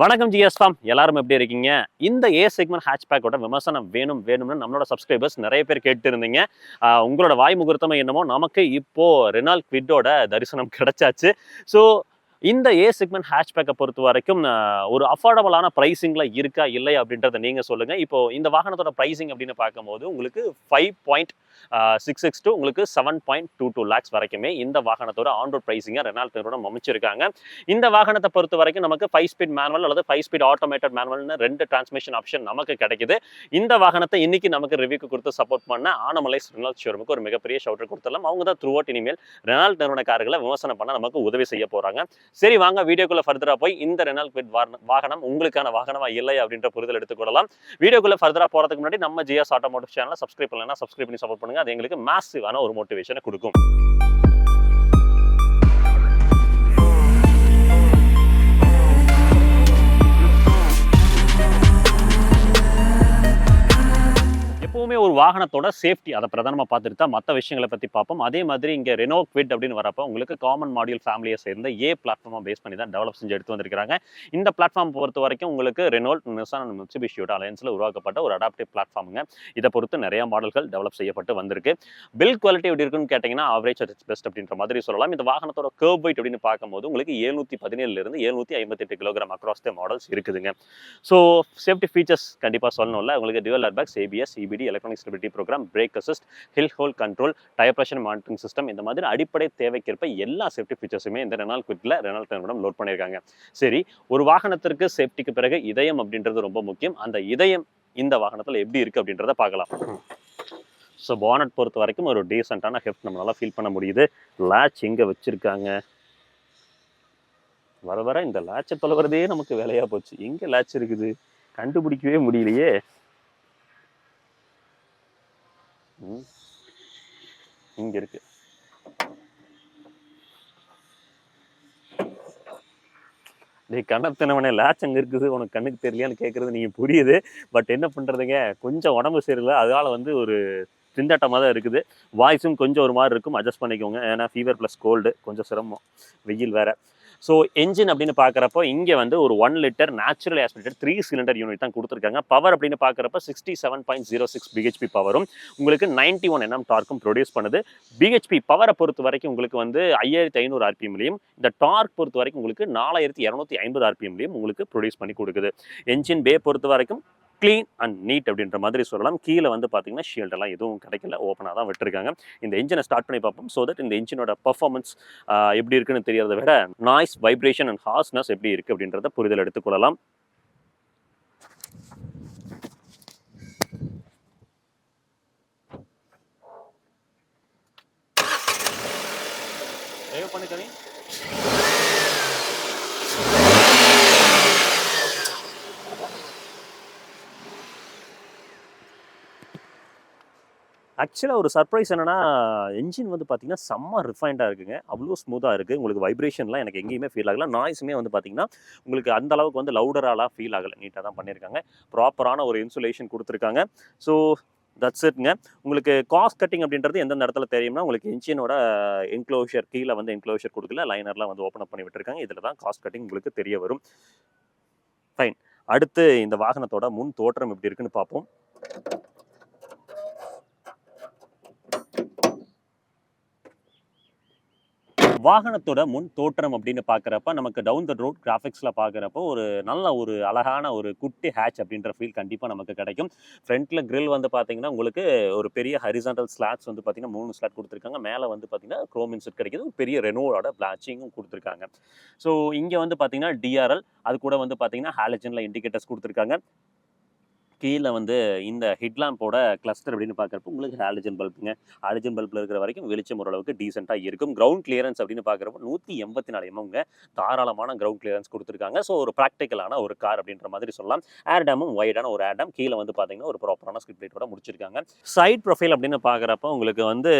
வணக்கம் GS form. எல்லாரும் எப்படி இருக்கீங்க? இந்த ஏ செக்மெண்ட் ஹேட்ச்பேக்கோட விமர்சனம் வேணும் வேணும்னு நம்மளோட சப்ஸ்கிரைபர்ஸ் நிறைய பேர் கேட்டு இருந்தீங்க உங்களோட வாய் முகூர்த்தமாக என்னமோ நமக்கு இப்போ ரெனால் குவிட்டோட தரிசனம் கிடைச்சாச்சு. ஸோ இந்த ஏ செக்மெண்ட் ஹேஷ்பேக்கை பொறுத்த வரைக்கும் ஒரு அஃபோர்டபுளான ப்ரைஸிங்கில் இருக்கா இல்லை அப்படின்றத நீங்கள் சொல்லுங்கள் இப்போ இந்த வாகனத்தோட ப்ரைஸிங் அப்படின்னு பார்க்கும்போது உங்களுக்கு five point six six two உங்களுக்கு seven point two two lakhs வரைக்குமே இந்த வாகனத்தோட ஆன்ரோட் ப்ரைஸிங்காக ரெனால் நிறுவனம் அமைச்சிருக்காங்க இந்த வாகனத்தை பொறுத்த வரைக்கும் நமக்கு ஃபைவ் ஸ்பீட் மேனுவல் அல்லது ஃபைவ் ஸ்பீட் ஆட்டோமேட்டட் மேனுவல்னு ரெண்டு டிரான்ஸ்மிஷன் ஆப்ஷன் நமக்கு கிடைக்குது. இந்த வாகனத்தை இன்னைக்கு நமக்கு ரிவ்யூக்கு கொடுத்து சப்போர்ட் பண்ண ஆனமலைஸ் ரெனால்ட் ஷோரூமுக்கு ஒரு மிகப்பெரிய ஷவுட்டர் கொடுத்துடலாம். அவங்க தான் த்ரூ அவுட் இனிமேல் ரெனால்ட் நிறுவன கார்களை விமர்சனம் பண்ண நமக்கு உதவி செய்ய போகிறாங்க சரி வாங்க வீடியோக்குள்ள ஃபர்தரா போய் இந்த ரெனால் குவிட் வாகனம் உங்களுக்கான வாகனமா இல்லை அப்படின்ற புரிதல் எடுத்துக்கொள்ளலாம் வீடியோக்குள்ள ஃபர்தரா போறதுக்கு முன்னாடி நம்ம ஜிஎஸ் ஆட்டோமோட்டிவ் சேனலை சப்ஸ்கிரைப் பண்ணலாம் சப்ஸ்கிரைப் பண்ணி சப்போர்ட் பண்ணுங்க. அது எங்களுக்கு மேசிவான ஒரு மோட்டிவேஷனை கொடுக்கும். எப்பவுமே ஒரு வாகனத்தோட சேஃப்டி அதை பிரதானமாக பார்த்துட்டு தான் மற்ற விஷயங்களை பற்றி பார்ப்போம். அதே மாதிரி இங்கே ரெனோ குவிட் அப்படின்னு வரப்போ உங்களுக்கு காமன் மாடியூல் ஃபேமிலியை சேர்ந்த ஏ பிளாட்ஃபார்மாக பேஸ் பண்ணி தான் டெவலப் செஞ்சு எடுத்து வந்திருக்காங்க இந்த பிளாட்ஃபார்ம் பொறுத்த வரைக்கும் உங்களுக்கு ரெனோல்ட் நிசான் அண்ட் அலையன்ஸில் உருவாக்கப்பட்ட ஒரு அடாப்டிவ் பிளாட்ஃபார்முங்க இதை பொறுத்து நிறைய மாடல்கள் டெவலப் செய்யப்பட்டு வந்திருக்கு. பில் குவாலிட்டி எப்படி இருக்குன்னு கேட்டிங்கன்னா ஆவரேஜ் அட் பெஸ்ட் அப்படின்ற மாதிரி சொல்லலாம். இந்த வாகனத்தோட கேர்வ் வெயிட் அப்படின்னு பார்க்கும்போது உங்களுக்கு எழுநூற்றி பதினேழுலேருந்து ஏழுநூற்றி ஐம்பத்தெட்டு கிலோகிராம் அக்ராஸ் த மாடல்ஸ் இருக்குதுங்க. ஸோ சேஃப்டி ஃபீச்சர்ஸ் கண்டிப்பாக சொல்லணும்ல. உங்களுக்கு dual airbags ABS CBD electronic stability program brake assist hill hold control tyre pressure monitoring system இந்த மாதிரி அடிப்படை தேவைக்கேற்ப எல்லா சேஃப்டி ஃபீச்சர்ஸுமே இந்த ரெனால் குவிட்ல ரெனால் நிறுவனம் லோட் பண்ணியிருக்காங்க. சரி ஒரு வாகனத்திற்கு சேஃப்டிக்கு பிறகு இதயம் அப்படின்றது ரொம்ப முக்கியம். அந்த இதயம் இந்த வாகனத்தில் எப்படி இருக்கு அப்படின்றத பார்க்கலாம். ஸோ பானட் பொறுத்த வரைக்கும் ஒரு டீசெண்டான ஹெஃப்ட் நம்மளால் ஃபீல் பண்ண முடியுது. லேட்ச் எங்கே வச்சிருக்காங்க. வர வர இந்த லேட்சை தொலைவரதே நமக்கு வேலையா போச்சு. எங்கே லேட்ச் இருக்குது? கண்டுபிடிக்கவே முடியலையே. இங்க இருக்கு. டேய் கண்ணத்தினவனே லேட்ச் அங்கே இருக்குது? உனக்கு கண்ணுக்கு தெரியலையான்னு கேட்குறது நீங்கள் புரியுது. பட் என்ன பண்ணுறதுங்க கொஞ்சம் உடம்பு சரியில்லை. அதனால வந்து ஒரு திண்டாட்டமாக தான் இருக்குது. வாய்ஸும் கொஞ்சம் ஒரு மாதிரி இருக்கும். அட்ஜஸ்ட் பண்ணிக்கோங்க. ஏன்னா ஃபீவர் ப்ளஸ் கோல்டு கொஞ்சம் சிரமம். வெயில் வேற. ஸோ என்ஜின் அப்படின்னு பார்க்குறப்போ இங்கே வந்து ஒரு one litre natural aspirated three cylinder unit தான் கொடுத்துருக்காங்க. பவர் அப்படின்னு பார்க்குறப்ப sixty seven point zero six BHP பவரும் உங்களுக்கு நைன்டி ஒன் என்எம் டார்க்கும் ப்ரொடியூஸ் பண்ணுது. பிஹெச்பி பவரை பொறுத்த வரைக்கும் உங்களுக்கு வந்து ஐயாயிரத்தி ஐநூறு ஆர்பிஎம்லையும் இந்த டார்க் பொறுத்த வரைக்கும் உங்களுக்கு நாலாயிரத்தி இரநூத்தி ஐம்பது ஆர்பிஎம்லையும் உங்களுக்கு ப்ரொடியூஸ் பண்ணி கொடுக்குது. என்ஜின் பே பொறுத்த வரைக்கும் க்ளீன் அண்ட் நீட் அப்படின்ற மாதிரி சொல்லலாம். கீழே வந்து பார்த்தீங்கன்னா ஷீல்டெல்லாம் எதுவும் கிடைக்கல. ஓப்பனாக தான் விட்டுருக்காங்க. இந்த இன்ஜினை ஸ்டார்ட் பண்ணி பார்ப்போம். ஸோ தட் இந்த இன்ஜினோட பர்ஃபார்மன்ஸ் எப்படி இருக்குன்னு தெரியறத விட நாய்ஸ் வைப்ரேஷன் அண்ட் ஹார்ஸ்னஸ் எப்படி இருக்குது அப்படின்றத புரிதல் எடுத்துக்கொள்ளலாம் சேவ் பண்ணு ஆக்சுவலாக ஒரு சர்ப்ரைஸ் என்னென்னா என்ஜின் வந்து பார்த்தீங்கன்னா செம்ம ரிஃபைண்டாக இருக்குங்க. அவ்வளோ ஸ்மூத்தாக இருக்குது உங்களுக்கு வைப்ரேஷன்லாம் எனக்கு எங்கேயுமே ஃபீல் ஆகல. நாய்ஸுமே வந்து பார்த்தீங்கன்னா உங்களுக்கு அந்த அளவுக்கு வந்து லவுடராலாம் ஃபீல் ஆகலை. நீட்டாக தான் பண்ணியிருக்காங்க ப்ராப்பரான ஒரு இன்சுலேஷன் கொடுத்துருக்காங்க. ஸோ தட்ஸ் இட்ங்க உங்களுக்கு காஸ்ட் கட்டிங் அப்படின்றது எந்தெந்த இடத்துல தெரியும்னா உங்களுக்கு இன்ஜினோட என்க்ளோஷர் கீழே வந்து என்க்ளோஷர் கொடுக்கல. லைனர்லாம் வந்து ஓப்பன் அப் பண்ணி விட்டுருக்காங்க. இதில் தான் காஸ்ட் கட்டிங் உங்களுக்கு தெரிய வரும். ஃபைன் அடுத்து இந்த வாகனத்தோட முன் தோற்றம் எப்படி இருக்குன்னு பார்ப்போம் வாகனத்தோட முன் தோற்றம் அப்படின்னு பார்க்குறப்ப நமக்கு டவுன் த ரோட் கிராஃபிக்ஸில் பார்க்குறப்போ ஒரு நல்ல ஒரு அழகான ஒரு குட்டி ஹேட்ச் அப்படின்ற ஃபீல் கண்டிப்பாக நமக்கு கிடைக்கும். ஃப்ரண்ட்டில் கிரில் வந்து பார்த்தீங்கன்னா உங்களுக்கு ஒரு பெரிய ஹரிசாண்டல் ஸ்லாட்ஸ் வந்து பார்த்தீங்கன்னா மூணு ஸ்லாட் கொடுத்துருக்காங்க. மேலே வந்து பார்த்தீங்கன்னா க்ரோம் இன்செட் கிடைக்கிது. ஒரு பெரிய ரெனோவோட பிளாச்சிங்கும் கொடுத்துருக்காங்க. ஸோ இங்கே வந்து பார்த்தீங்கன்னா டிஆர்எல் அது கூட வந்து பார்த்தீங்கன்னா ஹாலஜனில் இண்டிகேட்டர்ஸ் கொடுத்துருக்காங்க. கீழே வந்து இந்த ஹெட்லாம்போட கிளஸ்டர் அப்படின்னு பார்க்குறப்ப உங்களுக்கு ஹாலஜன் பல்புங்க ஹாலஜன் பல்பில் இருக்கிற வரைக்கும் வெளிச்சம் ஓரளவுக்கு டீசெண்டாக இருக்கும். கிரவுண்ட் கிளியரன்ஸ் அப்படின்னு பார்க்குறப்ப நூற்றி எண்பத்தி நாலு எம்எம்ங்க தாராளமான கிரவுண்ட் கிளியரன்ஸ் கொடுத்துருக்காங்க. ஸோ ஒரு ப்ராக்டிக்கலான ஒரு கார் அப்படின்ற மாதிரி சொல்லலாம். ஏர் டேமும் வைடான ஒரு ஏர் டேம் கீழே வந்து பார்த்தீங்கன்னா ஒரு ப்ராப்பரான ஸ்கிரிப்ட் லைட்டோட முடிச்சிருக்காங்க. சைட் ப்ரொஃபைல் அப்படின்னு பார்க்குறப்ப உங்களுக்கு வந்து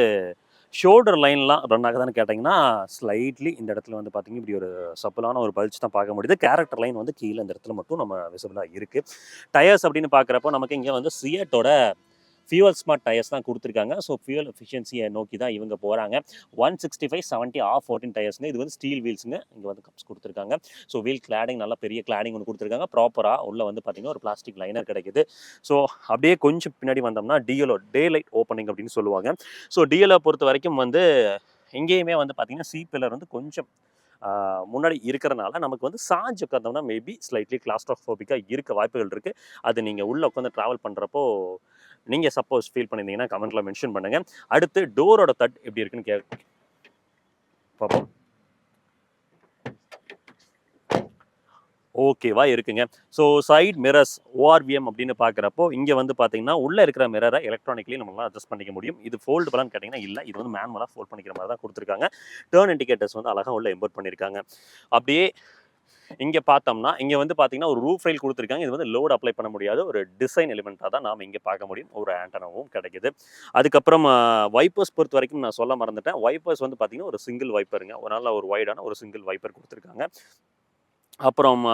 ஷோல்டர் லைன்லாம் ரன் ஆகுதான்னு கேட்டிங்கன்னா ஸ்லைட்லி இந்த இடத்துல வந்து பார்த்திங்க இப்படி ஒரு சப்பலான ஒரு பல்ச் தான் பார்க்க முடியுது. கேரக்டர் லைன் வந்து கீழே இந்த இடத்துல மட்டும் நம்ம விசிபிளாக இருக்குது டயர்ஸ் அப்படின்னு பார்க்குறப்போ நமக்கு இங்கே வந்து சியட்டோட ஃபியூவல் ஸ்மார்ட் டயர்ஸ் தான் கொடுத்துருக்காங்க. ஸோ ஃபியூவல் எஃபிஷியன்சியை நோக்கி தான் இவங்க போகிறாங்க one sixty five seventy of fourteen டயர்ஸ்ங்க இது வந்து ஸ்டீல் வீல்ஸுங்க இங்கே வந்து கப்ஸ் கொடுத்துருக்காங்க. ஸோ வீல் கிளாடிங் நல்லா பெரிய கிளாடிங் ஒன்று கொடுத்துருக்காங்க. ப்ராப்பராக உள்ளே வந்து பார்த்தீங்கன்னா ஒரு பிளாஸ்டிக் லைனர் கிடைக்குது. ஸோ அப்படியே கொஞ்சம் பின்னாடி வந்தோம்னா டிஎல்ஓ டே லைட் ஓப்பனிங் அப்படின்னு சொல்லுவாங்க. ஸோ டிஎல்ஓ பொறுத்த வரைக்கும் வந்து எங்கேயுமே வந்து பார்த்திங்கன்னா சி பில்லர் வந்து கொஞ்சம் முன்னாடி இருக்கிறனால நமக்கு வந்து சாஞ்சு உட்காந்தோம்னா மேபி ஸ்லைட்லி கிளாஸ்ட்ரோஃபோபிக்காக இருக்க வாய்ப்புகள் இருக்குது அது நீங்கள் உள்ளே உட்காந்து ட்ராவல் பண்ணுறப்போ நீங்கள் சப்போஸ் ஃபீல் பண்ணியிருந்தீங்கன்னா கமெண்ட்டில் மென்ஷன் பண்ணுங்கள் அடுத்து டோரோட தட் எப்படி இருக்குன்னு கே பார்ப்போம். ஓகேவா இருக்குங்க. ஸோ சைட் மிரர்ஸ் ஓஆர்விஎம் அப்படின்னு பார்க்குறப்போ இங்கே வந்து பார்த்தீங்கன்னா உள்ளே இருக்கிற மிரரை எலக்ட்ரானிக்லி நம்மளால் அட்ஜஸ்ட் பண்ணிக்க முடியும். இது ஃபோல்டு ஃபோல்டுபலான்னு கேட்டிங்கன்னா இல்லை. இது வந்து மேனுவலாக ஃபோல்ட் பண்ணிக்கிற மாதிரி தான் கொடுத்துருக்காங்க. டேர்ன் இண்டிகேட்டர்ஸ் வந்து அழகாக உள்ள எம்போர்ட் பண்ணியிருக்காங்க அப்படியே இங்கே பார்த்தோம்னா இங்கே வந்து பார்த்தீங்கன்னா ஒரு ரூஃப் ஃபைல் கொடுத்துருக்காங்க. இது வந்து லோடு அப்ளை பண்ண முடியாத. ஒரு டிசைன் எலிமெண்ட்டாக தான் நாம் இங்கே பார்க்க முடியும். ஒரு ஆண்டனாவும் கிடைக்குது. அதுக்கப்புறம் வைப்பர்ஸ் பொறுத்த வரைக்கும் நான் சொல்ல மறந்துட்டேன். வைப்பர்ஸ் வந்து பார்த்தீங்கன்னா ஒரு சிங்கிள் வைப்பருங்க ஒரு நல்ல ஒரு வைடான ஒரு சிங்கிள் வைப்பர் கொடுத்துருக்காங்க. அப்புறம்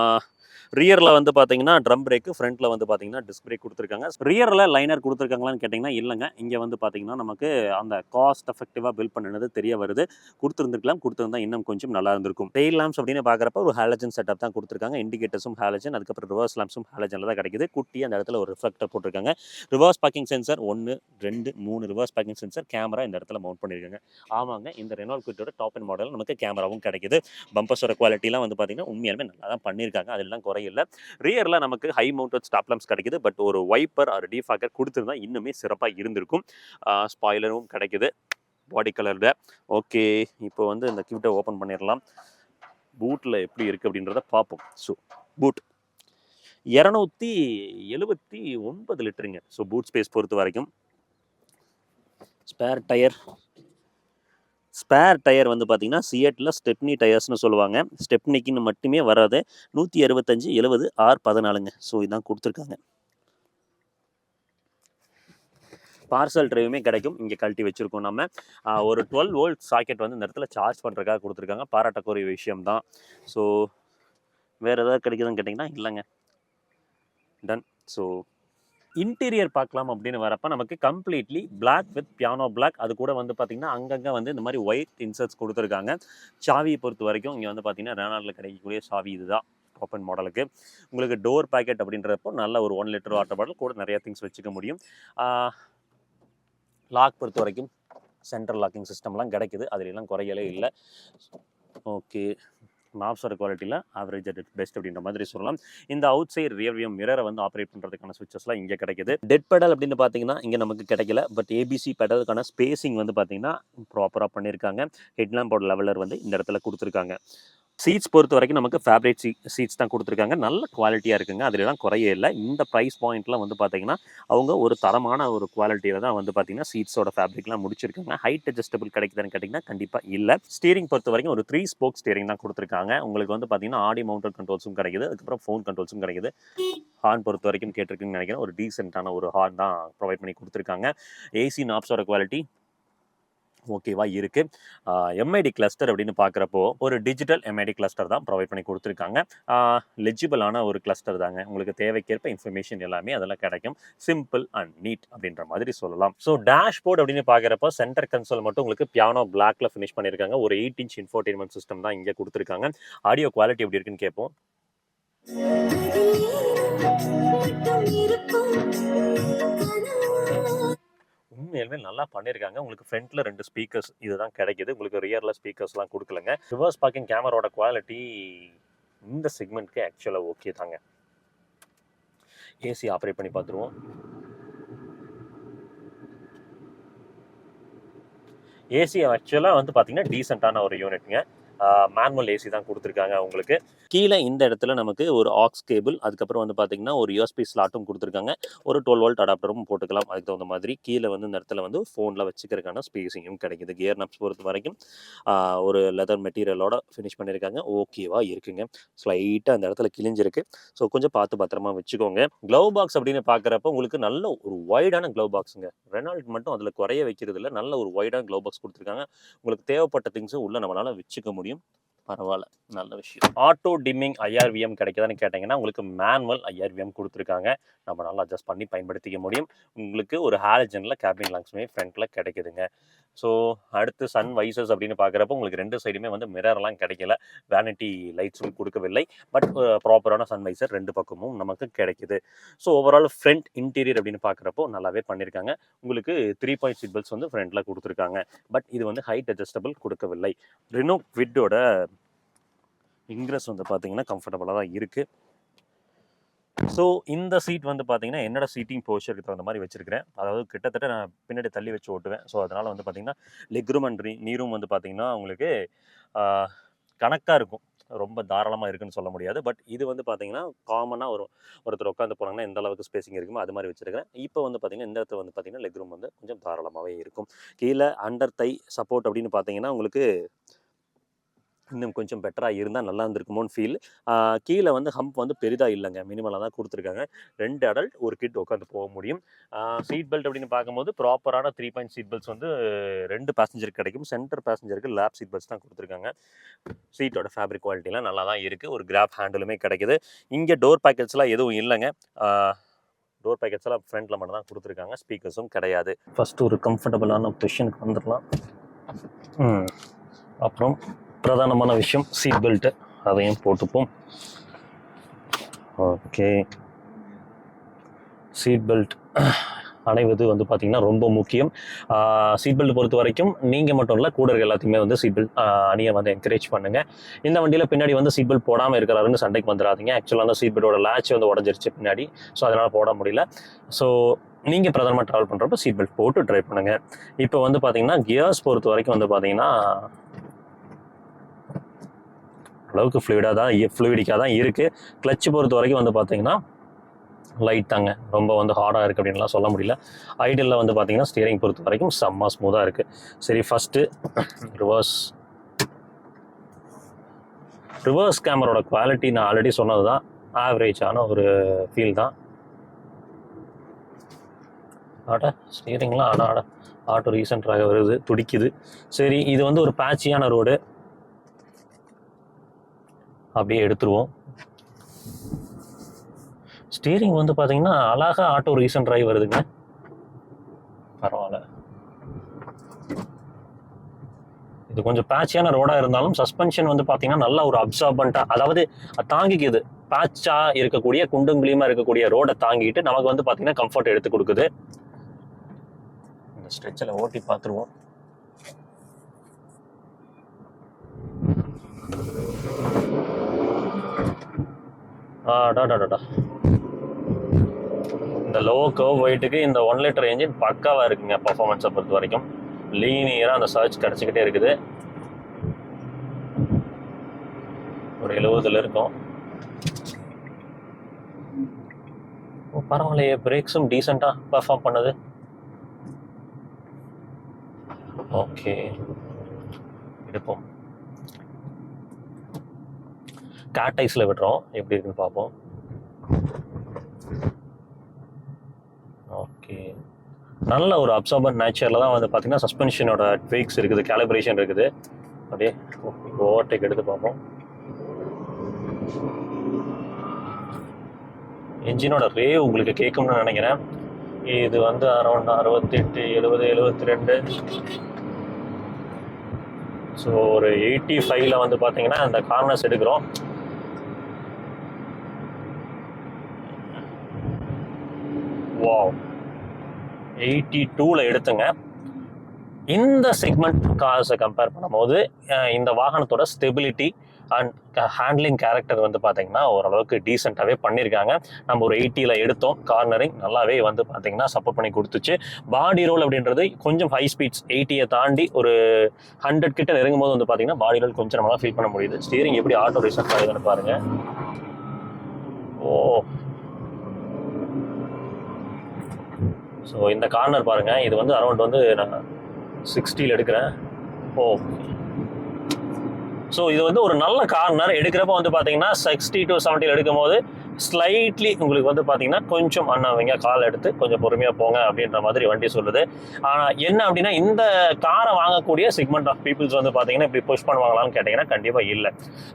ரியரில் வந்து பார்த்தீங்கன்னா ட்ரம் பிரேக்கு ஃப்ரண்ட்டில் வந்து பார்த்தீங்கன்னா டிஸ்க் பிரேக் கொடுத்துருக்காங்க. ரியரில் லைனர் கொடுத்துருக்காங்களான்னு கேட்டிங்கன்னா இல்லைங்க. இங்கே வந்து பார்த்தீங்கன்னா நமக்கு அந்த காஸ்ட் எஃபெக்டிவாக பில் பண்ணினது தெரிய வருது. கொடுத்துருந்துருக்கலாம் கொடுத்துருந்தா இன்னும் கொஞ்சம் நல்லா இருந்திருக்கும். டெயில் லேம்ப்ஸ் அப்படின்னு பார்க்குறப்ப ஒரு ஹாலஜன் செட்டப் தான் கொடுத்துருக்காங்க. இண்டிகேட்டர்ஸும் ஹாலஜன் அதுக்கப்புறம் ரிவர்ஸ் லேம்ப்ஸும் ஹாலஜனில் தான் கிடைக்குது. குட்டி அந்த இடத்துல ஒரு ரிஃப்ளெக்டர் போட்டிருக்காங்க. ரிவர்ஸ் பார்க்கிங் சென்சர் ஒன்று ரெண்டு மூணு ரிவர்ஸ் பார்க்கிங் சென்சர் கேமரா இந்த இடத்துல மவுண்ட் பண்ணியிருக்காங்க. ஆமாங்க இந்த ரெனால் குவிட்டோட டாப் அண்ட் மாடல் நமக்கு கேமராவும் கிடைக்குது. பம்பர்ஸோட குவாலிட்டிலாம் வந்து பார்த்தீங்கன்னா உண்மையாலுமே நல்லா தான் பண்ணியிருக்காங்க. அதெல்லாம் இல்லை ரியரில் நமக்கு ஹை மவுண்டட் ஸ்டாப் லாம்ப்ஸ் கிடைக்குது. பட் ஒரு வைப்பர் ஒரு டிஃபாக்கர் கொடுத்துருந்தா இன்னுமே சிறப்பாக இருந்திருக்கும். ஸ்பாய்லரும் கிடைக்குது. பாடி கலரில் ஓகே இப்போ வந்து இந்த கிஃப்ட்டை ஓப்பன் பண்ணிடலாம். பூட்டில் எப்படி இருக்குது அப்படின்றத பார்ப்போம். ஸோ பூட் இரநூத்தி எழுபத்தி ஒன்பது லிட்டருங்க. ஸோ பூட் ஸ்பேஸ் பொறுத்த வரைக்கும். ஸ்பேர் டயர் ஸ்பேர் டயர் வந்து பார்த்தீங்கன்னா சியட்டில் ஸ்டெப்னி டயர்ஸ்னு சொல்லுவாங்க. ஸ்டெப்னிக்குன்னு மட்டுமே வராது. நூற்றி அறுபத்தஞ்சு எழுபது ஆர் பதினாலுங்க. ஸோ இதான் கொடுத்துருக்காங்க. பார்சல் ட்ரைவுமே கிடைக்கும். இங்கே கழட்டி வச்சுருக்கோம் நம்ம. ஒரு டுவெல் வோல்ட் சாக்கெட் வந்து இந்த இடத்துல சார்ஜ் பண்ணுறதுக்காக கொடுத்துருக்காங்க. பாராட்டக்கூடிய விஷயம் தான் ஸோ வேறு ஏதாவது கிடைக்குதுன்னு கேட்டிங்கன்னா இல்லைங்க. டன் ஸோ இன்டீரியர் பார்க்கலாம் அப்படின்னு வரப்ப நமக்கு completely black with piano black அது கூட வந்து பார்த்தீங்கன்னா அங்கங்கே வந்து இந்த மாதிரி ஒயிட் இன்சர்ட்ஸ் கொடுத்துருக்காங்க. சாவியை பொறுத்த வரைக்கும் இங்கே வந்து பார்த்தீங்கன்னா ரேனாலில் கிடைக்கக்கூடிய சாவி இதுதான் ஓப்பன் மாடலுக்கு உங்களுக்கு டோர் பேக்கெட் அப்படின்றப்போ நல்ல ஒரு ஒன் லிட்டர் வாட்டர் பாட்டில் கூட நிறைய திங்ஸ் வச்சுக்க முடியும். லாக் பொறுத்த வரைக்கும் சென்ட்ரல் லாக்கிங் சிஸ்டம்லாம் கிடைக்குது. அதுலலாம் குறையலே இல்லை. ஓகே நாப்ஸோட குவாலிட்டியில் ஆவரேஜ் அட் பெஸ்ட் அப்படின்ற மாதிரி சொல்லலாம். இந்த அவுட் சைட் ரியர்வியம் மிரரை வந்து ஆப்ரேட் பண்ணுறதுக்கான சுவிச்சஸ்லாம் இங்கே கிடைக்குது. டெட் பெடல் அப்படின்னு பார்த்தீங்கன்னா இங்கே நமக்கு கிடைக்கல. பட் ஏபிசி பெடலுக்கான ஸ்பேசிங் வந்து பார்த்தீங்கன்னா ப்ராப்பராக பண்ணியிருக்காங்க ஹெட்லாம்போட லெவலர் வந்து இந்த இடத்துல கொடுத்துருக்காங்க. சீட்ஸ் பொறுத்த வரைக்கும் நமக்கு ஃபேப்ரிக் சீ சீட்ஸ் தான் கொடுத்துருக்காங்க. நல்ல குவாலிட்டியாக இருக்குங்க. அதுலலாம் குறையே இல்லை. இந்த ப்ரைஸ் பாயிண்ட்லாம் வந்து பார்த்தீங்கன்னா அவங்க ஒரு தரமான ஒரு குவாலிட்டியில் தான் வந்து பார்த்தீங்கன்னா சீட்ஸோட ஃபேப்ரிக்லாம் முடிச்சிருக்காங்க. ஹைட் அட்ஜஸ்டபிள் கிடைக்குதுன்னு கேட்டிங்கன்னா கண்டிப்பாக இல்லை. ஸ்டீரிங் பொறுத்த வரைக்கும் ஒரு த்ரீ ஸ்போக் ஸ்டீரிங் தான் கொடுத்துருக்காங்க. உங்களுக்கு வந்து பார்த்தீங்கன்னா ஆடி மவுண்டட் கண்ட்ரோல்ஸும் கிடைக்குது. அதுக்கப்புறம் ஃபோன் கண்ட்ரோல்ஸும் கிடைக்குது. ஹார்ன் பொறுத்த வரைக்கும் கேட்டிருக்குன்னு நினைக்கிறேன். ஒரு டீசென்ட்டான ஒரு ஹார்ன் தான் ப்ரொவைட் பண்ணி கொடுத்துருக்காங்க. ஏசி நாப்ஸோட குவாலிட்டி ஓகேவா இருக்கு எம்ஐடி கிளஸ்டர் அப்படின்னு பார்க்குறப்போ ஒரு டிஜிட்டல் எம்ஐடி கிளஸ்டர் தான் ப்ரொவைட் பண்ணி கொடுத்துருக்காங்க லெஜிபிளான ஒரு கிளஸ்டர் தாங்க உங்களுக்கு தேவைக்கேற்ப இன்ஃபர்மேஷன் எல்லாமே அதெல்லாம் கிடைக்கும் சிம்பிள் அண்ட் நீட் அப்படின்ற மாதிரி சொல்லலாம் ஸோ டேஷ்போர்ட் அப்படின்னு பார்க்குறப்போ சென்டர் கன்சோல் மட்டும் உங்களுக்கு பியானோ பிளாக்ல ஃபினிஷ் பண்ணியிருக்காங்க ஒரு எயிட் இன்ச் இன்ஃபோர்டெயின்மெண்ட் சிஸ்டம் தான் இங்கே கொடுத்துருக்காங்க ஆடியோ குவாலிட்டி எப்படி இருக்குன்னு கேட்போம் உண்மையிலுமே நல்லா பண்ணியிருக்காங்க உங்களுக்கு ஃப்ரண்ட்ல ரெண்டு ஸ்பீக்கர்ஸ் இதுதான் கிடைக்குது. உங்களுக்கு ரியரில் ஸ்பீக்கர்ஸ்லாம் கொடுக்கலங்க. ரிவர்ஸ் பார்க்கிங் கேமராவோட குவாலிட்டி இந்த செக்மெண்ட்க்கு ஆக்சுவலாக ஓகே தாங்க. ஏசி ஆப்ரேட் பண்ணி பார்த்துருவோம். ஏசி ஆக்சுவலாக வந்து பார்த்தீங்கன்னா டீசெண்டான ஒரு யூனிட்ங்க மேனுவல் ஏசி தான் கொடுத்துருக்காங்க உங்களுக்கு கீழே இந்த இடத்துல நமக்கு ஒரு ஆக்ஸ் கேபிள் அதுக்கப்புறம் வந்து பார்த்தீங்கன்னா ஒரு யூஎஸ்பி ஸ்லாட்டும் கொடுத்துருக்காங்க. ஒரு டுவெல் வோல்ட் அடாப்டரும் போட்டுக்கலாம். அதுக்கு தகுந்த மாதிரி கீழே வந்து இந்த இடத்துல வந்து ஃபோனில் வச்சுக்கிறதுக்கான ஸ்பேஸிங்கும் கிடைக்குது. கியர் நப்ஸ் பொறுத்த வரைக்கும் ஒரு லெதர் மெட்டீரியலோட ஃபினிஷ் பண்ணியிருக்காங்க ஓகேவா இருக்குங்க. ஸ்லைட்டாக அந்த இடத்துல கிழிஞ்சிருக்கு. ஸோ கொஞ்சம் பார்த்து பத்திரமா வச்சுக்கோங்க. க்ளவ் பாக்ஸ் அப்படின்னு பார்க்குறப்ப உங்களுக்கு நல்ல ஒரு ஒய்டான க்ளவ் பாக்ஸுங்க ரெனால்ட் மட்டும் அதில் குறைய வைக்கிறது இல்லை நல்ல ஒரு ஒய்டான க்ளவ் பாக்ஸ் கொடுத்துருக்காங்க. உங்களுக்கு தேவைப்பட்ட திங்ஸும் உள்ளே நம்மளால் வச்சுக்க முடியும். முடியும் பரவாயில்ல நல்ல விஷயம். ஆட்டோ டிம்மிங் ஐஆர்விஎம் கிடைக்குதான்னு கேட்டிங்கன்னா உங்களுக்கு மேனுவல் ஐஆர்விஎம் கொடுத்துருக்காங்க. நம்ம நல்லா அட்ஜஸ்ட் பண்ணி பயன்படுத்திக்க முடியும். உங்களுக்கு ஒரு ஹாலஜனில் கேபின் லங்ஸுமே ஃப்ரண்ட்டில் கிடைக்குதுங்க. ஸோ அடுத்து சன் வைசஸ் அப்படின்னு பார்க்குறப்போ உங்களுக்கு ரெண்டு சைடுமே வந்து மிரர்லாம் கிடைக்கல. வேனிட்டி லைட்ஸும் கொடுக்கவில்லை. பட் ப்ராப்பரான சன் வைசர் ரெண்டு பக்கமும் நமக்கு கிடைக்குது. ஸோ ஓவரால் ஃப்ரண்ட் இன்டீரியர் அப்படின்னு பார்க்குறப்போ நல்லாவே பண்ணியிருக்காங்க உங்களுக்கு த்ரீ பாயிண்ட் சீட் பெல்ட்ஸ் வந்து ஃப்ரண்ட்டில் கொடுத்துருக்காங்க. பட் இது வந்து ஹைட் அட்ஜஸ்டபிள் கொடுக்கவில்லை. ரினோ விட்டோட இங்கிரஸ் வந்து பார்த்தீங்கன்னா கம்ஃபர்டபுளாக தான் இருக்குது ஸோ இந்த சீட் வந்து பார்த்தீங்கன்னா என்னோட சீட்டிங் போஸ்டருக்கு தகுந்த மாதிரி வச்சிருக்கிறேன். அதாவது கிட்டத்தட்ட நான் பின்னாடி தள்ளி வச்சு ஓட்டுவேன். ஸோ அதனால் வந்து பார்த்தீங்கன்னா லெக் ரூம் அண்ட் நீரும் வந்து பார்த்தீங்கன்னா உங்களுக்கு கணக்காக இருக்கும். ரொம்ப தாராளமாக இருக்குன்னு சொல்ல முடியாது. பட் இது வந்து பார்த்தீங்கன்னா காமனாக ஒரு ஒருத்தர் உட்காந்து போனாங்கன்னா எந்த அளவுக்கு ஸ்பேசிங் இருக்குமோ அது மாதிரி வச்சிருக்கிறேன். இப்போ வந்து பார்த்தீங்கன்னா இந்த இடத்துல வந்து பார்த்தீங்கன்னா லெக் ரூம் வந்து கொஞ்சம் தாராளமாகவே இருக்கும். கீழே அண்டர் தை சப்போர்ட் அப்படின்னு பார்த்தீங்கன்னா உங்களுக்கு இன்னும் கொஞ்சம் பெட்டராக இருந்தால் நல்லா இருந்திருக்குமோன்னு ஃபீல் கீழே வந்து ஹம்ப் வந்து பெரிதாக இல்லைங்க. மினிமலாக தான் கொடுத்துருக்காங்க. ரெண்டு அடல்ட் ஒரு கிட் உட்காந்து போக முடியும். சீட் பெல்ட் அப்படின்னு பார்க்கும்போது ப்ராப்பரான த்ரீ பாயிண்ட் சீட் பெல்ட்ஸ் வந்து ரெண்டு பேசஞ்சருக்கு கிடைக்கும். சென்டர் பேசஞ்சருக்கு லேப் சீட் பெல்ட்ஸ் தான் கொடுத்துருக்காங்க. சீட்டோட ஃபேப்ரிக் குவாலிட்டிலாம் நல்லா தான் இருக்குது ஒரு கிராப் ஹேண்டிலுமே கிடைக்குது. இங்கே டோர் பேக்கெட்ஸ்லாம் எதுவும் இல்லைங்க. டோர் பேக்கெட்ஸ் எல்லாம் ஃப்ரண்ட்டில் மட்டும் தான் கொடுத்துருக்காங்க. ஸ்பீக்கர்ஸும் கிடையாது. ஃபஸ்ட்டு ஒரு கம்ஃபர்டபுளான பொசிஷனுக்கு வந்துடலாம். அப்புறம் பிரதானமான விஷயம். சீட் பெல்ட்டு அதையும் போட்டுப்போம். ஓகே சீட் பெல்ட் அணைவது வந்து பார்த்திங்கன்னா ரொம்ப முக்கியம். சீட் பெல்ட் பொறுத்த வரைக்கும் நீங்கள் மட்டும் இல்லை கூட இருக்க எல்லாத்தையுமே வந்து சீட் பெல்ட் அணியை வந்து என்கரேஜ் பண்ணுங்கள் இந்த வண்டியில் பின்னாடி வந்து சீட் பெல்ட் போடாமல் இருக்கிறாருன்னு சண்டைக்கு வந்துடாதீங்க ஆக்சுவலாக அந்த சீட் பெல்ட்டோட லேட்ச் வந்து உடஞ்சிருச்சு பின்னாடி. ஸோ அதனால் போட முடியல. ஸோ நீங்கள் பிரதமர் ட்ராவல் பண்ணுறப்ப சீட் பெல்ட் போட்டு ட்ரை பண்ணுங்கள் இப்போ வந்து பார்த்தீங்கன்னா கியர்ஸ் பொறுத்த வரைக்கும் வந்து பார்த்தீங்கன்னா அளவுக்கு ஃப்ளூயிடாக தான் ஃப்ளூயிடிக்காக தான் இருக்குது கிளச்சு பொறுத்த வரைக்கும் வந்து பார்த்தீங்கன்னா லைட் தாங்க. ரொம்ப வந்து ஹார்டாக இருக்குது அப்படின்லாம் சொல்ல முடியல. ஐடியலில் வந்து பார்த்தீங்கன்னா ஸ்டீரிங் பொறுத்த வரைக்கும் செம்ம ஸ்மூத்தாக இருக்குது சரி ஃபஸ்ட்டு ரிவர்ஸ் ரிவர்ஸ் கேமரோட குவாலிட்டி நான் ஆல்ரெடி சொன்னது தான் ஆவரேஜான ஒரு ஃபீல் தான். ஆட ஸ்டீரிங்லாம் ஆட ஆட. ஆட்டோ ரீசெண்டாக வருது துடிக்குது. சரி இது வந்து ஒரு பேட்சியான ரோடு அப்படியே எடுத்துருவோம். ஸ்டீரிங் வந்து பார்த்தீங்கன்னா அழகாக ஆட்டோ ரீசன்ட் ட்ரைவ் வருதுங்க. பரவாயில்ல. இது கொஞ்சம் பேட்சியான ரோடாக இருந்தாலும் சஸ்பென்ஷன் வந்து பார்த்தீங்கன்னா நல்ல ஒரு அப்சார்பண்ட்டாக அதாவது அது தாங்கிக்குது. பேட்சாக இருக்கக்கூடிய குண்டும் குழியுமா இருக்கக்கூடிய ரோடை தாங்கிட்டு நமக்கு வந்து பார்த்தீங்கன்னா கம்ஃபர்ட் எடுத்து கொடுக்குது. இந்த ஸ்ட்ரெச்சில் ஓட்டி பார்த்துருவோம் ஆடாடாடா இந்த லோ கர்வ் வெயிட்டுக்கு இந்த ஒன் லிட்டர் இன்ஜின் பக்காவாக இருக்குங்க பர்ஃபார்மன்ஸை பொறுத்த வரைக்கும். லீனியராக அந்த சர்ச் கிடச்சிக்கிட்டே இருக்குது. ஒரு எழுபதில் இருக்கும். பரவாயில்லையே பிரேக்ஸும் டீசெண்டாக பர்ஃபார்ம் பண்ணுது. ஓகே எடுப்போம். கேட் ஐஸில் விடுறோம். எப்படி இருக்குன்னு பார்ப்போம். ஓகே நல்ல ஒரு அப்சார்பன்ட் நேச்சரில் தான் வந்து பார்த்தீங்கன்னா சஸ்பென்ஷனோட ட்வீக்ஸ் இருக்குது கேலிப்ரேஷன் இருக்குது. அப்படியே ஓவர்டேக் எடுத்து பார்ப்போம். என்ஜினோட ரேவ் உங்களுக்கு கேட்கும்னு நினைக்கிறேன். இது வந்து அரௌண்ட் அறுபத்தெட்டு எழுபது எழுபத்தி ரெண்டு ஸோ ஒரு எயிட்டி ஃபைவ்ல வந்து பார்த்தீங்கன்னா அந்த கார்னர்ஸ் எடுக்கிறோம். வா எயிட்டி டூவில் எடுத்துங்க. இந்த செக்மெண்ட் கார்ஸை கம்பேர் பண்ணும்போது இந்த வாகனத்தோட ஸ்டெபிலிட்டி அண்ட் ஹேண்ட்லிங் கேரக்டர் வந்து பார்த்தீங்கன்னா ஓரளவுக்கு டீசெண்டாகவே பண்ணியிருக்காங்க நம்ம ஒரு எயிட்டியில் எடுத்தோம். கார்னரிங் நல்லாவே வந்து பார்த்தீங்கன்னா சப்போர்ட் பண்ணி கொடுத்துச்சு. பாடி ரோல் அப்படின்றது கொஞ்சம் ஹை ஸ்பீட்ஸ் எயிட்டியை தாண்டி ஒரு ஹண்ட்ரட் கிட்ட நெருங்கும் போது வந்து பார்த்தீங்கன்னா பாடி ரோல் கொஞ்சம் நம்மளால் ஃபீல் பண்ண முடியுது. ஸ்டீரிங் எப்படி ஆட்டோ ரிசர்வ் ஆகுதுன்னு பாருங்கள் ஓ oh. ஸோ இந்த கார்னர் பாருங்க. இது வந்து அரௌண்ட் வந்து நான் சிக்ஸ்டியில் எடுக்கிறேன். ஓ ஸோ இது வந்து ஒரு நல்ல கார்னர் எடுக்கிறப்ப வந்து பார்த்தீங்கன்னா சிக்ஸ்டி டு செவன்ட்டியில் எடுக்கும்போது ஸ்லைட்லி உங்களுக்கு வந்து பார்த்தீங்கன்னா கொஞ்சம் அண்ணாவீங்க கால் எடுத்து கொஞ்சம் பொறுமையாக போங்க அப்படின்ற மாதிரி வண்டி சொல்லுது. ஆனால் என்ன அப்படின்னா இந்த காரை வாங்கக்கூடிய செக்மெண்ட் ஆஃப் பீப்புள்ஸ் வந்து பார்த்தீங்கன்னா இப்படி புஷ் பண்ணுவாங்களான்னு கேட்டிங்கன்னா கண்டிப்பாக இல்லை.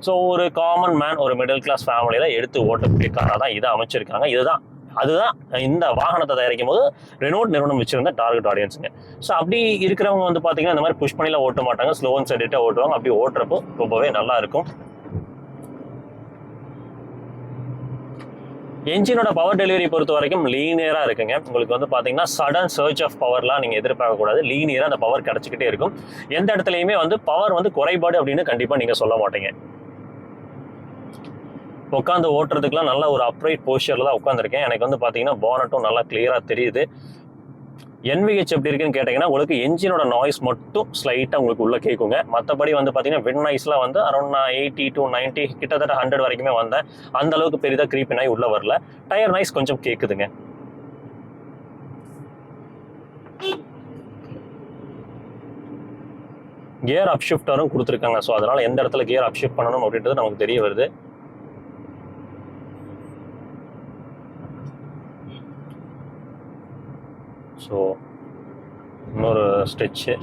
ஸோ ஒரு காமன் மேன் ஒரு மிடில் கிளாஸ் ஃபேமிலியில் எடுத்து ஓட்டக்கூடிய காராக தான் இதை அமைச்சிருக்காங்க. இதுதான் அதுதான் இந்த வாகனத்தை தயாரிக்கும் போது ரெனோட் நிறுவனம் வச்சிருந்த டார்கெட் ஆடியன்ஸுங்க ஸோ அப்படி இருக்கிறவங்க வந்து பார்த்தீங்கன்னா இந்த மாதிரி புஷ் பண்ணிலாம் ஓட்ட மாட்டாங்க. ஸ்லோ அண்ட் செடிட்டாக ஓட்டுவாங்க. அப்படி ஓட்டுறப்போ ரொம்பவே நல்லா இருக்கும். என்ஜினோட பவர் டெலிவரி பொறுத்த வரைக்கும் லீனியராக இருக்குங்க. உங்களுக்கு வந்து பார்த்தீங்கன்னா சடன் சர்ச் ஆஃப் பவர்லாம் நீங்கள் எதிர்பார்க்கக்கூடாது லீனியராக அந்த பவர் கிடச்சிக்கிட்டே இருக்கும். எந்த இடத்துலையுமே வந்து பவர் வந்து குறைபாடு அப்படின்னு கண்டிப்பாக நீங்கள் சொல்ல மாட்டீங்க. உட்காந்து ஓட்டுறதுக்குலாம் நல்ல ஒரு அப்ரைட் போஸ்டரில் தான் உட்காந்துருக்கேன் எனக்கு வந்து பார்த்தீங்கன்னா போனட்டும் நல்லா கிளியராக தெரியுது. என்விஹெச் எப்படி இருக்குன்னு கேட்டிங்கன்னா உங்களுக்கு என்ஜினோட நாய்ஸ் மட்டும் ஸ்லைட்டாக உங்களுக்கு உள்ளே கேட்குங்க மற்றபடி வந்து பார்த்தீங்கன்னா வின் நாய்ஸ்லாம் வந்து அரௌண்ட் நான் எயிட்டி டு நைன்ட்டி கிட்டத்தட்ட ஹண்ட்ரட் வரைக்குமே வந்தேன். அந்த அளவுக்கு பெரிதாக கிரீப்பி நாய் உள்ளே வரல. டயர் நாய்ஸ் கொஞ்சம் கேட்குதுங்க கியர் அப்ஷிஃப்டரும் கொடுத்துருக்காங்க. ஸோ அதனால் எந்த இடத்துல கியர் அப்ஷிஃப்ட் பண்ணணும் அப்படின்றது நமக்கு தெரிய வருது. ஸோ இன்னொரு ஸ்டெச்சு.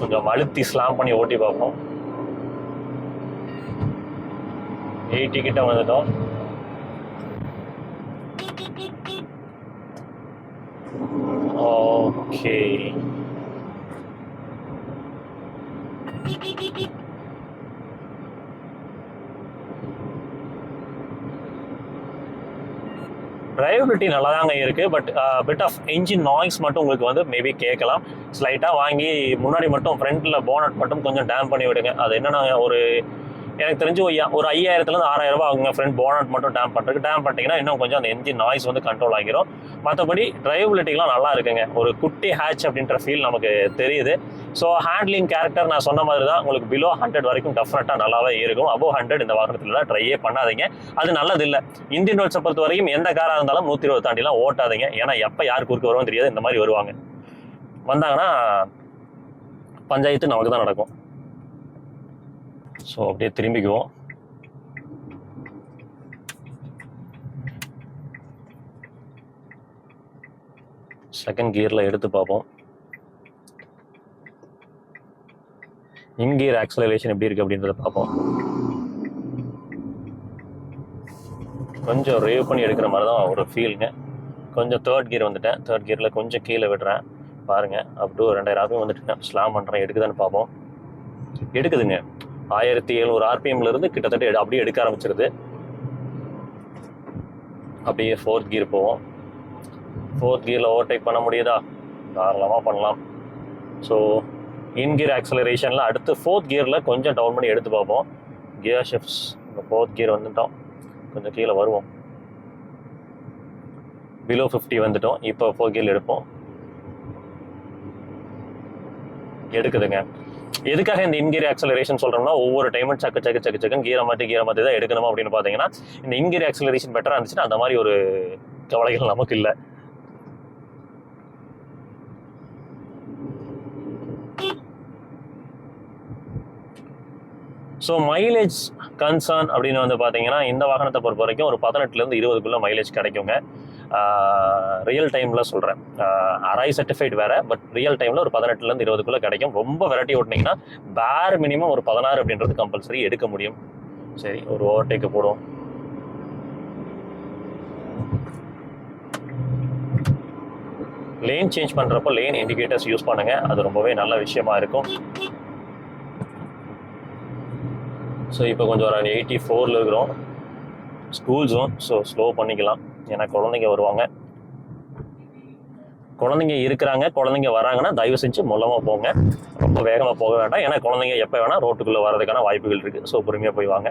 கொஞ்சம் அழுத்தி ஸ்லாம் பண்ணி ஓட்டி பார்ப்போம். எயிட்டி கிட்ட வந்துட்டோம். ஓகே. டிரைவபிலிட்டி நல்லா தாங்க இருக்குது but bit of engine noise மட்டும் உங்களுக்கு வந்து மேபி கேட்கலாம். ஸ்லைட்டாக வாங்கி முன்னாடி மட்டும் ஃப்ரண்ட்டில் போனட் மட்டும் கொஞ்சம் டேம் பண்ணி விடுங்க. அது என்னென்னா ஒரு எனக்கு தெரிஞ்சு ஒரு ஐயா- ஒரு ஐயாயிரத்துலேருந்து ஆறாயிரம் ரூபாய் ஆகுங்க ஃப்ரெண்ட் போனட் மட்டும் டேம் பண்ணுறதுக்கு டேம் பண்ணிட்டீங்கன்னா இன்னும் கொஞ்சம் அந்த என்ஜின் நாய்ஸ் வந்து கண்ட்ரோல் ஆகிரும். மற்றபடி டிரைவபிலிட்டிலாம் நல்லா இருக்குங்க. ஒரு குட்டி ஹேட்ச் அப்படின்ற ஃபீல் நமக்கு தெரியுது. ஸோ ஹேண்ட்லிங் கேரக்டர் நான் சொன்ன மாதிரி தான் உங்களுக்கு பிலோ ஹண்ட்ரட் வரைக்கும் டெஃபினட்டாக நல்லாவே இருக்கும். அபோவ் ஹண்ட்ரட் இந்த வாகனத்தில் தான் ட்ரையே பண்ணாதீங்க. அது நல்லது இல்லை இந்தியன் ரோட்ஸை பொறுத்த வரைக்கும் எந்த காராக இருந்தாலும் நூற்றி இருபது தாண்டிலாம் ஓட்டாதீங்க. ஏன்னா எப்போ யார் குறுக்க வருவோம் தெரியாது. இந்த மாதிரி வருவாங்க. வந்தாங்கன்னா பஞ்சாயத்து நமக்கு தான் நடக்கும். ஸோ அப்படியே திரும்பிக்குவோம். செகண்ட் கியரில் எடுத்து பார்ப்போம். இன்கியர் ஆக்சலரேஷன் எப்படி இருக்கு அப்படின்றத பார்ப்போம். கொஞ்சம் ரேவ் பண்ணி எடுக்கிற மாதிரி தான் ஒரு ஃபீலுங்க கொஞ்சம் தேர்ட் கியர் வந்துட்டேன். தேர்ட் கியரில் கொஞ்சம் கீழே விடுறேன். பாருங்க அப் டு ரெண்டாயிரம் ஆகும் வந்துட்டு ஸ்லாம் பண்ணுறேன் எடுக்குதான்னு பார்ப்போம். எடுக்குதுங்க. ஆயிரத்தி எழுநூறு ஆர்பிஎம்ல இருந்து கிட்டத்தட்ட எடு- அப்படியே எடுக்க ஆரம்பிச்சிருது. அப்படியே ஃபோர்த் கியர் போவோம். ஃபோர்த் கியரில் ஓவர்டேக் பண்ண முடியுதா? தாராளமாக பண்ணலாம். ஸோ இன்கியர் ஆக்சலரேஷனில் அடுத்து ஃபோர்த் கியரில் கொஞ்சம் டவுன் பண்ணி எடுத்து பார்ப்போம். கியர் ஷிஃப்ட்ஸ் இந்த ஃபோர்த் கியர் வந்துட்டோம். கொஞ்சம் கீழே வருவோம். பிலோ ஃபிஃப்டி வந்துட்டோம். இப்போ ஃபோர் கியர் எடுப்போம். எடுக்குதுங்க. எதுக்காக இந்த இன்கியர் ஆக்சலரேஷன் சொல்றோம்னா ஒவ்வொரு டைமும் சக்கு சக்கு சக்கு சக்குன்னு கீரை மாற்றி கீரை மாற்றி தான் எடுக்கணுமா அப்படின்னு பார்த்தீங்கன்னா இந்த இன்கியர் ஆக்சலரேஷன் பெட்டராக இருந்துச்சுன்னா அந்த மாதிரி ஒரு கவலைகள் நமக்கு இல்லை. ஸோ மைலேஜ் கன்சர்ன் அப்படின்னு வந்து பார்த்தீங்கன்னா இந்த வாகனத்தை பொறுத்த வரைக்கும் ஒரு பதினெட்டுலேருந்து இருபதுக்குள்ளே மைலேஜ் கிடைக்குங்க. ரியல் டைமில் சொல்கிறேன் அரை சர்டிஃபைட் வேறு பட் ரியல் டைமில் ஒரு பதினெட்டுலேருந்து இருபதுக்குள்ளே கிடைக்கும். ரொம்ப வெரைட்டி ஓட்டினீங்கன்னா பேர் மினிமம் ஒரு பதினாறு அப்படின்றது கம்பல்சரி எடுக்க முடியும். சரி ஒரு ஓவர்டேக்கு போடுவோம். லேன் சேஞ்ச் பண்ணுறப்போ லேன் இண்டிகேட்டர்ஸ் யூஸ் பண்ணுங்கள் அது ரொம்பவே நல்ல விஷயமா இருக்கும். ஸோ இப்போ கொஞ்சம் ஒரு எயிட்டி ஃபோரில் இருக்கிறோம். ஸ்கூல் ஜோன் ஸோ ஸ்லோ பண்ணிக்கலாம். ஏன்னா குழந்தைங்க வருவாங்க. குழந்தைங்க இருக்கிறாங்க குழந்தைங்க வராங்கன்னா தயவு செஞ்சு மூலமாக போங்க. ரொம்ப வேகமாக போக வேண்டாம். ஏன்னா குழந்தைங்க எப்போ வேணால் ரோட்டுக்குள்ளே வர்றதுக்கான வாய்ப்புகள் இருக்குது ஸோ பொறுமையாக போய் வாங்க.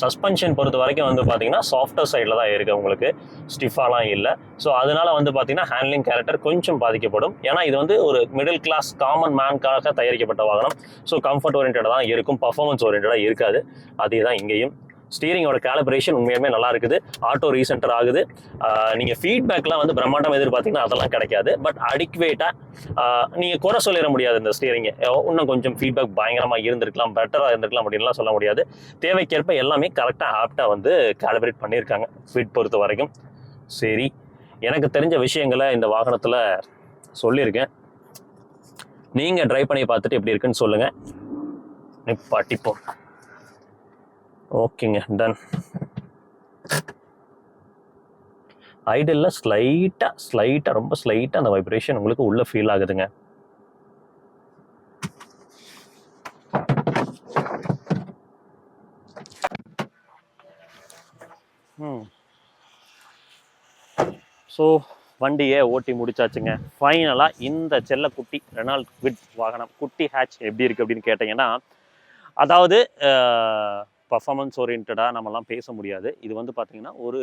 சஸ்பென்ஷன் பொறுத்த வரைக்கும் வந்து பார்த்தீங்கன்னா சாஃப்டர் சைடில் தான் இருக்குது உங்களுக்கு. ஸ்டிஃபாலாம் இல்லை. ஸோ அதனால் வந்து பார்த்தீங்கன்னா ஹேண்ட்லிங் கேரக்டர் கொஞ்சம் பாதிக்கப்படும். ஏன்னா இது வந்து ஒரு மிடில் கிளாஸ் காமன் மேன்காக தயாரிக்கப்பட்ட வாகனம். ஸோ கம்ஃபர்ட் ஓரியன்டாக தான் இருக்கும். பர்ஃபார்மன்ஸ் ஓரியன்டாக இருக்காது. அதே தான் இங்கேயும். ஸ்டீரிங்கோட கேலிப்ரேஷன் உண்மையுமே நல்லா இருக்குது. ஆட்டோ ரீசென்டர் ஆகுது. நீங்கள் ஃபீட்பேக்லாம் வந்து பிரம்மாண்டம் எதிர்பார்த்தீங்கன்னா அதெல்லாம் கிடைக்காது. பட் அடிக்குவேட்டாக நீங்கள் குறை சொல்லிட முடியாது இந்த ஸ்டீரிங்கை இன்னும் கொஞ்சம் ஃபீட்பேக் பயங்கரமாக இருந்திருக்கலாம் பெட்டராக இருந்திருக்கலாம் அப்படின்லாம் சொல்ல முடியாது. தேவைக்கேற்ப எல்லாமே கரெக்டாக ஆப்டாக வந்து கேலிப்ரேட் பண்ணியிருக்காங்க ஸ்பீட் பொறுத்த வரைக்கும். சரி எனக்கு தெரிஞ்ச விஷயங்களை இந்த வாகனத்தில் சொல்லியிருக்கேன். நீங்கள் ட்ரைவ் பண்ணி பார்த்துட்டு எப்படி இருக்குன்னு சொல்லுங்கள் நிப்பாட்டிப்போம். ஓகேங்க டன் ஐடலில் ஸ்லைட்டாக ஸ்லைட்டாக ரொம்ப ஸ்லைட்டாக அந்த வைப்ரேஷன் உங்களுக்கு உள்ளே ஃபீல் ஆகுதுங்க. Hmm. ஸோ வண்டியை ஓட்டி முடிச்சாச்சுங்க. ஃபைனலாக இந்த செல்ல குட்டி ரெனால்ட் விட் வாகனம் குட்டி ஹேட்ச் எப்படி இருக்குது அப்படின்னு கேட்டிங்கன்னா அதாவது பர்ஃபார்மன்ஸ் ஓரியன்டாக நம்மலாம் பேச முடியாது. இது வந்து பார்த்தீங்கன்னா ஒரு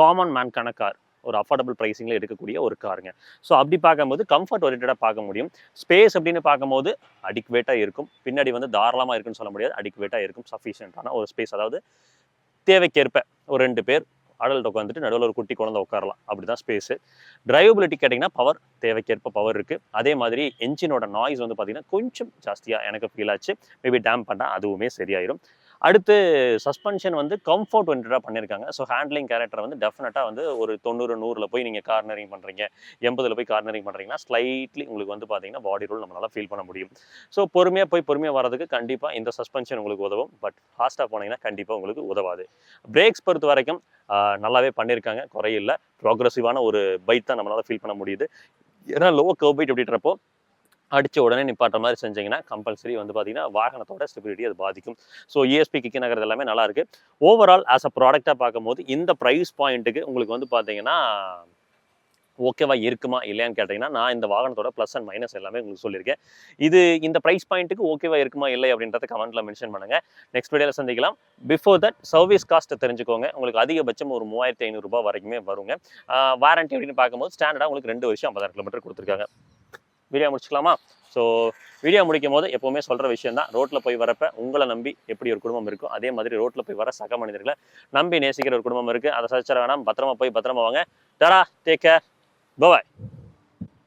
காமன் மேன்கான கார் ஒரு அஃபோர்டபுள் ப்ரைஸிங்கில் எடுக்கக்கூடிய ஒரு காருங்க ஸோ அப்படி பார்க்கும்போது கம்ஃபர்ட் ஓரியன்டாக பார்க்க முடியும். ஸ்பேஸ் அப்படின்னு பார்க்கும்போது அடிக்குவேட்டாக இருக்கும். பின்னாடி வந்து தாராளமாக இருக்குன்னு சொல்ல முடியாது. அடிக்குவேட்டாக இருக்கும் சஃபிஷியன்ட்டான ஒரு ஸ்பேஸ் அதாவது தேவைக்கேற்ப ஒரு ரெண்டு பேர் அடல்ட் உட்காந்துட்டு நடுவில் ஒரு குட்டி குழந்தை உட்காரலாம். அப்படி தான் ஸ்பேஸு டிரைவபிலிட்டி கேட்டிங்கன்னா பவர் தேவைக்கேற்ப பவர் இருக்குது அதே மாதிரி என்ஜினோட நாய்ஸ் வந்து பார்த்திங்கன்னா கொஞ்சம் ஜாஸ்தியாக எனக்கு ஃபீல் ஆச்சு. மேபி டேம் பண்ணால் அதுவுமே சரியாயிரும். அடுத்து சஸ்பென்ஷன் வந்து கம்ஃபர்ட் ஓரியன்டாக பண்ணியிருக்காங்க ஸோ ஹேண்ட்லிங் கேரக்டர் வந்து டெஃபினட்டாக வந்து ஒரு தொண்ணூறு நூறில் போய் நீங்கள் கார்னரிங் பண்ணுறீங்க எண்பதில் போய் கார்னரிங் பண்ணுறீங்கன்னா ஸ்லைட்லி உங்களுக்கு வந்து பார்த்தீங்கன்னா பாடி ரோல் நம்மளால் ஃபீல் பண்ண முடியும். ஸோ பொறுமையாக போய் பொறுமையாக வரதுக்கு கண்டிப்பாக இந்த சஸ்பென்ஷன் உங்களுக்கு உதவும். பட் ஃபாஸ்ட்டாக போனீங்கன்னா கண்டிப்பாக உங்களுக்கு உதவாது. பிரேக்ஸ் பொறுத்த வரைக்கும் நல்லாவே பண்ணியிருக்காங்க குறையில்லை. ப்ராக்ரஸிவான ஒரு பைக் தான் நம்மளால் ஃபீல் பண்ண முடியுது. ஏன்னா லோ கர்வ் பைட் அப்படின்றப்போ அடித்த உடனே நிப்பாட்டுற மாதிரி செஞ்சீங்கன்னா கம்பல்சரி வந்து பார்த்தீங்கன்னா வாகனத்தோட ஸ்டெபிலிட்டி அது பாதிக்கும். ஸோ இஎஸ்பி கிக்கு எல்லாமே நல்லாயிருக்கு ஓவரால் ஆஸ் அ ப்ராடக்டாக பார்க்கும்போது இந்த ப்ரைஸ் பாயிண்ட்டுக்கு உங்களுக்கு வந்து பார்த்தீங்கன்னா ஓகேவா இருக்குமா இல்லையான்னு கேட்டிங்கன்னா நான் இந்த வாகனத்தோட ப்ளஸ் அண்ட் மைனஸ் எல்லாமே உங்களுக்கு சொல்லியிருக்கேன். இது இந்த ப்ரைஸ் பாயிண்ட்டுக்கு ஓகேவா இருக்குமா இல்லை அப்படின்றத கமெண்ட்டில் மென்ஷன் பண்ணுங்க. நெக்ஸ்ட் வீடியோவில் சந்திக்கலாம். பிஃபோர் தட் சர்வீஸ் காஸ்ட்டை தெரிஞ்சுக்கோங்க. உங்களுக்கு அதிகபட்சம் ஒரு மூவாயிரத்தி ஐநூறுரூபா வரைக்குமே வருங்க. வாரண்டி அப்படின்னு பார்க்கும்போது ஸ்டாண்டர்டாக உங்களுக்கு ரெண்டு வருஷம் ஐம்பதாயிரம் கிலோமீட்டர் கொடுத்துருக்காங்க. வீடியோ முடிச்சுக்கலாமா? ஸோ வீடியோ முடிக்கும் போது எப்போவுமே சொல்கிற விஷயம் தான் ரோட்டில் போய் வரப்ப உங்களை நம்பி எப்படி ஒரு குடும்பம் இருக்கோ அதே மாதிரி ரோட்டில் போய் வர சக மனிதர்களை நம்பி நேசிக்கிற ஒரு குடும்பம் இருக்குது அதை சச்சர வேணாம். பத்திரமா போய் பத்திரமா வாங்க. டரா டேக் கேர்